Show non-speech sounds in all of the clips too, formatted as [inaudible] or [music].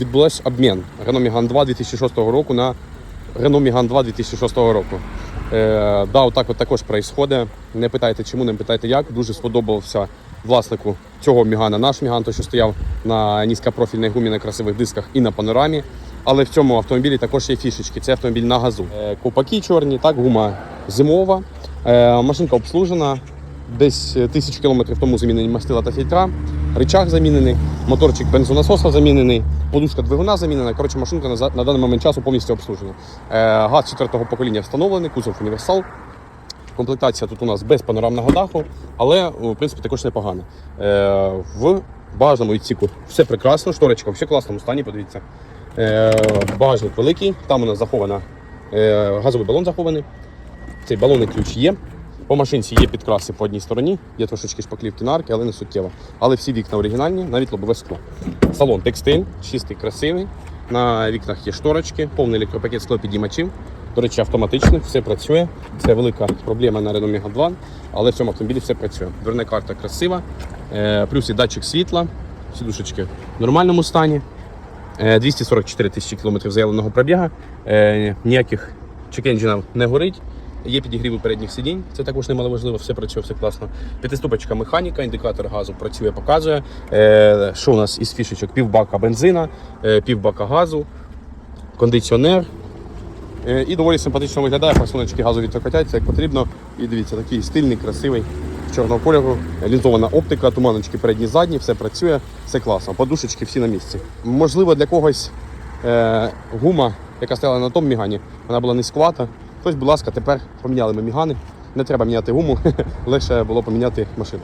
Відбулась обмін Renault Megane 2 2006 року на Renault Megane 2 2006 року. Е, да, отак от також відбувається. Не питайте чому, не питайте як. Дуже сподобався власнику цього Мігана наш Міган, той, що стояв на низькопрофільній гумі на красивих дисках і на панорамі. Але в цьому автомобілі також є фішечки. Це автомобіль на газу. Е, Ковпаки чорні, так, гума зимова. Е, машинка обслужена. Десь тисячу кілометрів тому замінені мастила та фільтра, рычаг замінений, моторчик бензонасоса замінений, подушка двигуна замінена. Коротше, машинка на, на даний момент часу повністю обслужена. Е, газ четвертого покоління встановлений, кузов універсал. Комплектація тут у нас без панорамного даху, але в принципі також непогана. Е, в багажному відсіку все прекрасно, шторочка в класному стані, подивіться. Е, багажник великий, там у нас захована е, газовий балон захований. Цей балонний ключ є. По машинці є підкраси по одній стороні, є трошечки шпаклівки на арки, але не суттєво. Але всі вікна оригінальні, навіть лобове скло. Салон текстиль, чистий, красивий. На вікнах є шторочки, повний електропакет склопідіймачів. До речі, автоматичний, все працює. Це велика проблема на Renault Megane 2, але в цьому автомобілі все працює. Дверна карта красива, е, плюс і датчик світла, сідушечки в нормальному стані. Е, 244 тисячі кілометрів заявленого пробіга. Е, Ніяких чекенджинів не горить. Є підігріви передніх сидінь, це також немаловажливо, все працює, все класно. П'ятиступочка механіка, індикатор газу працює, показує. Е, що у нас із фішечок? Півбака бензина, е, півбака газу, кондиціонер. Е, і доволі симпатично виглядає, форсуночки газові відкотяться, як потрібно. І дивіться, такий стильний, красивий, чорного кольору, лінзована оптика, туманочки передні, задні, все працює, все класно. Подушечки всі на місці. Можливо, для когось е, гума, яка стояла на тому мігані, вона була низькувата. Тож, будь ласка, тепер поміняли ми мігани. Не треба міняти гуму, [laughs] легше було поміняти машину.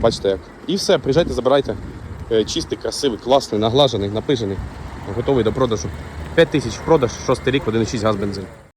Бачите як. І все, приїжджайте, забирайте. Е, Чистий, красивий, класний, наглажений, напижений, готовий до продажу. 5 тисяч в продаж, 6 рік, 1,6 газ бензин.